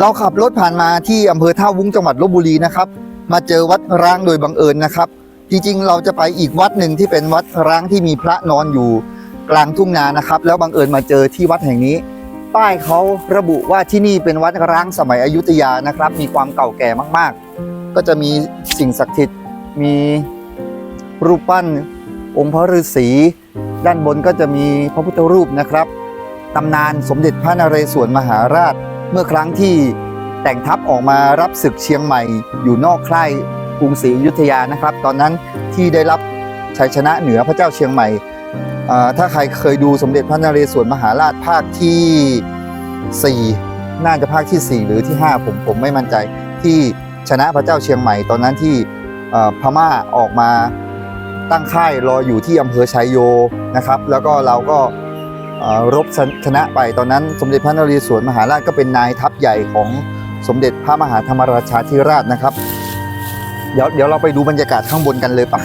เราขับรถผ่านมาที่อำเภอท่าวุ้งจังหวัดลบบุรีนะครับ มาเจอวัดร้างโดยบังเอิญนะครับ จริงๆ เราจะไปอีกวัดหนึ่งที่เป็นวัดร้างที่มีพระนอนอยู่กลางทุ่งนานะครับ แล้วบังเอิญมาเจอที่วัดแห่งนี้ ป้ายเขาระบุว่าที่นี่เป็นวัดร้างสมัยอยุธยานะครับ มีความเก่าแก่มากๆ ก็จะมีสิ่งศักดิ์สิทธิ์มีรูปปั้น องค์พระฤาษีด้านบนก็จะมีพระพุทธรูปนะครับตำนานสมเด็จพระนเรศวรมหาราช เมื่อครั้งที่แต่งทัพออกมารับศึกเชียงใหม่ อยู่นอกค่ายกรุงศรีอยุธยานะครับ ตอนนั้นที่ได้รับชัยชนะเหนือพระเจ้าเชียงใหม่ถ้าใครเคยดูสมเด็จพระนเรศวรมหาราชภาคที่ 4 น่าจะภาคที่ 4 หรือที่ 5 ผมผมไม่มั่นใจที่ชนะพระเจ้าเชียงใหม่ ตอนนั้นที่พม่าออกมาตั้งค่ายรออยู่ที่อำเภอชัยโยนะครับ แล้วก็เราก็ รบชนะไปตอนนั้นสมเด็จพระนเรศวรมหาราชก็เป็นนายทัพใหญ่ของสมเด็จพระมหาธรรมราชาธิราชนะครับ เดี๋ยวเดี๋ยวเราไปดูบรรยากาศข้างบนกันเลยปะ